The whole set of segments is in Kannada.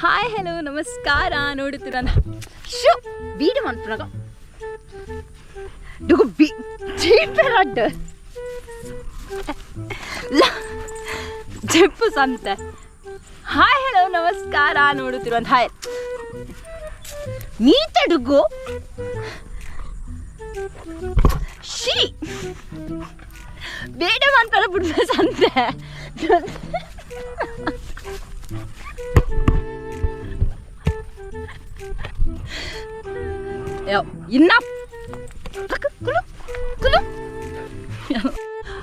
ಹಾಯ್ ಹಲೋ ನಮಸ್ಕಾರ. ನೋಡುತ್ತೀರ ಶೋ, ಬೀಡು ಮಾಡ್ತಾಗ ಡುಗು, ಬಿ ಚೀಪೆರಡ್ ಜೆಪ್ಪು ಸಂತೆ. ಹಾಯ್ ಹಲೋ ನಮಸ್ಕಾರ. ನೋಡುತ್ತಿರುವಂತ ಹಾಯ್ ನೀತ ಡುಗು. ಶೀ. ಬೇಡ ಅಂತಾರ ಬಿಡ್ಬೇ ಸಂತೆ. ಕುಲು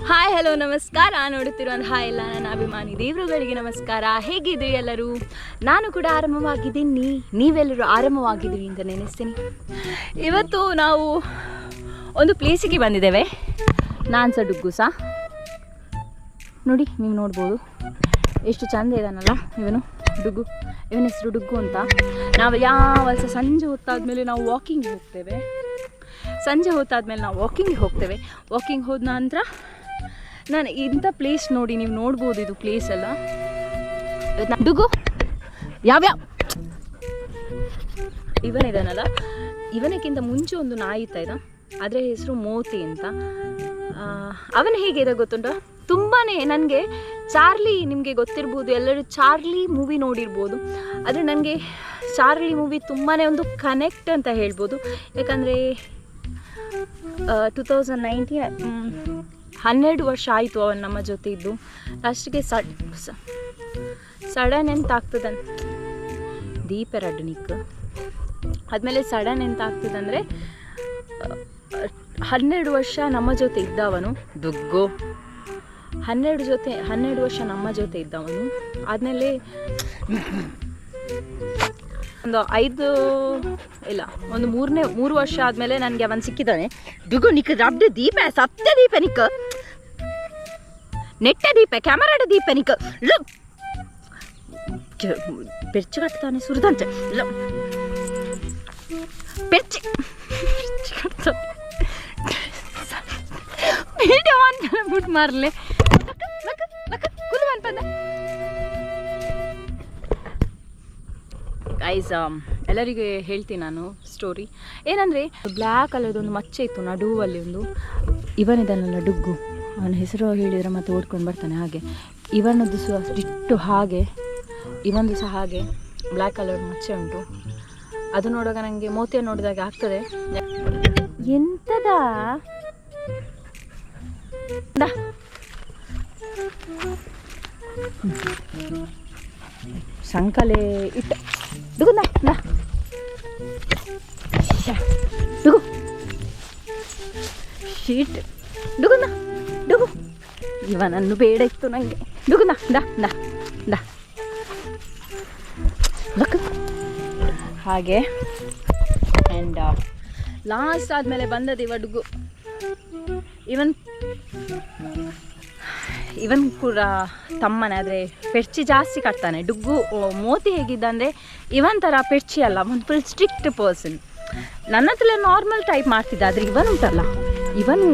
ಹಾಯ್ ಹಲೋ ನಮಸ್ಕಾರ. ನೋಡುತ್ತಿರುವಂಥ ಹಾಯ್ ಎಲ್ಲ ನನ್ನ ಅಭಿಮಾನಿ ದೇವರುಗಳಿಗೆ ನಮಸ್ಕಾರ. ಹೇಗಿದ್ರಿ ಎಲ್ಲರೂ? ನಾನು ಕೂಡ ಆರಾಮವಾಗಿದ್ದೀನಿ. ನೀವೆಲ್ಲರೂ ಆರಾಮವಾಗಿದ್ದೀರಿ ಅಂತ ನೆನೆಸ್ತೀನಿ. ಇವತ್ತು ನಾವು ಒಂದು ಪ್ಲೇಸಿಗೆ ಬಂದಿದ್ದೇವೆ. ನಾನು ಸಹ. ನೋಡಿ, ನೀವು ನೋಡ್ಬೋದು. ಎಷ್ಟು ಚಂದ ಇದಾನಲ್ಲ ಇವನು, ಡುಗ್ಗು. ಇವನ ಹೆಸರು ಡುಗ್ಗು ಅಂತ. ನಾವು ಯಾವ ಸಹ ಸಂಜೆ ಹೊತ್ತಾದ್ಮೇಲೆ ನಾವು ವಾಕಿಂಗ್ ಹೋಗ್ತೇವೆ. ಸಂಜೆ ಹೊತ್ತಾದ್ಮೇಲೆ ನಾವು ವಾಕಿಂಗ್ ಹೋಗ್ತೇವೆ. ವಾಕಿಂಗ್ ಹೋದ ನಂತರ ನಾನು ಇಂಥ ಪ್ಲೇಸ್ ನೋಡಿ ನೀವು ನೋಡ್ಬೋದು ಇದು ಪ್ಲೇಸ್ ಎಲ್ಲ. ಡುಗು ಯಾವ್ಯಾವ? ಇವನಿದಾನಲ್ಲ ಇವನಕ್ಕಿಂತ ಮುಂಚೆ ಒಂದು ನಾಯಿ ಇತ್ತ ಇದ್ದ ಅದರ ಹೆಸರು ಮೋತಿ ಅಂತ. ಅವನು ಹೇಗಿದೆ ಗೊತ್ತುಂಟ? ತುಂಬಾ ನನಗೆ ಚಾರ್ಲಿ ನಿಮಗೆ ಗೊತ್ತಿರ್ಬೋದು, ಎಲ್ಲರೂ ಚಾರ್ಲಿ ಮೂವಿ ನೋಡಿರ್ಬೋದು. ಆದರೆ ನನಗೆ ಚಾರ್ಲಿ ಮೂವಿ ತುಂಬಾ ಒಂದು ಕನೆಕ್ಟ್ ಅಂತ ಹೇಳ್ಬೋದು. ಯಾಕಂದರೆ ಟು ತೌಸಂಡ್ ನೈನ್ಟೀನ್ ಹನ್ನೆರಡು ವರ್ಷ ಆಯಿತು ಅವನು ನಮ್ಮ ಜೊತೆ ಇದ್ದು. ಲಾಸ್ಟಿಗೆ ಸಡ್ ಸಡನ್ ಎಂತ ಆಗ್ತದಂತ, ದೀಪ ರಡ್ನಿಕ್. ಆದಮೇಲೆ ಸಡನ್ ಎಂತಾಗ್ತದಂದರೆ ಹನ್ನೆರಡು ವರ್ಷ ನಮ್ಮ ಜೊತೆ ಇದ್ದವನು. ದುಗ್ಗು. ಹನ್ನೆರಡು ಜೊತೆ, ಹನ್ನೆರಡು ವರ್ಷ ನಮ್ಮ ಜೊತೆ ಇದ್ದವನು. ಆದಮೇಲೆ ಒಂದು ಐದು, ಇಲ್ಲ, ಒಂದು ಮೂರನೇ, ಮೂರು ವರ್ಷ ಆದಮೇಲೆ ನನಗೆ ಅವನು ಸಿಕ್ಕಿದ್ದಾನೆ. ದುಗು ನಿಕ್ ರಬ್ಡ ದೀಪ, ಸತ್ಯ ದೀಪ ನಿಕ್. ನೆಟ್ಟ ದೀಪ, ಕ್ಯಾಮರಾಡ ದೀಪ ನಿಕ್. ಲು ಪೆರ್ಚು ಕಟ್ತಾನೆ ಸುರಿದಂತೆ. ಲ ಪೆರ್ಚಿ ಪೆರ್ಚಿ ಕಟ್ತಾನೆ ವಿಡಿಯೋ ಗೈಸ್ ಎಲ್ಲರಿಗೆ ಹೇಳ್ತೀನಿ ನಾನು ಸ್ಟೋರಿ ಏನಂದರೆ ಬ್ಲ್ಯಾಕ್ ಕಲರ್ದು ಒಂದು ಮಚ್ಚೆ ಇತ್ತು, ನಡುವಲ್ಲಿ ಒಂದು. ಇವನಿದನಲ್ಲ ಡುಗ್ಗು ಅವನ ಹೆಸರು ಹೇಳಿದರೆ ಮತ್ತೆ ಓಡ್ಕೊಂಡು ಬರ್ತಾನೆ ಹಾಗೆ. ಇವನದ್ದು ಸಹ ಅಷ್ಟಿಟ್ಟು ಹಾಗೆ ಇವನದು ಸಹ ಹಾಗೆ ಬ್ಲ್ಯಾಕ್ ಕಲರ್ ಮಚ್ಚೆ ಉಂಟು. ಅದು ನೋಡುವಾಗ ನನಗೆ ಮೋತಿಯ ನೋಡಿದಾಗ ಆಗ್ತದೆ. ಸಂಕಲೇ ಸಂಕಲೆ ಇಟ್ಟ. ಡುಗು ನಾ ನಾ ಶ್ಯಾ. ಡುಗು ಶೀಟ್ ಡುಗು ನಾ ಡುಗು ಇವನನ್ನು ಬೇಡ ಇತ್ತು ನನಗೆ ಡುಗು ನಾ ದಾ ದಾ ದಾ ಹಾಗೆ ಆ್ಯಂಡ್ ಲಾಸ್ಟ್ ಆದಮೇಲೆ ಬಂದದ್ದು ಇವ ಡುಗು. ಇವನ್ ಇವನ್ ಕೂಡ ತಮ್ಮನೆ, ಆದರೆ ಪೆರ್ಚಿ ಜಾಸ್ತಿ ಕಟ್ತಾನೆ. ಡುಗ್ಗು ಮೋತಿ ಹೇಗಿದ್ದ ಅಂದರೆ ಇವನ್ ಥರ ಪೆರ್ಚಿ ಅಲ್ಲ, ಒಂದು ಫುಲ್ ಸ್ಟ್ರಿಕ್ಟ್ ಪರ್ಸನ್ ನನ್ನ ಹತ್ರ ನಾರ್ಮಲ್ ಟೈಪ್ ಮಾಡ್ತಿದ್ದ, ಆದರೆ ಇವನ್ ಉಂಟಲ್ಲ ಇವನು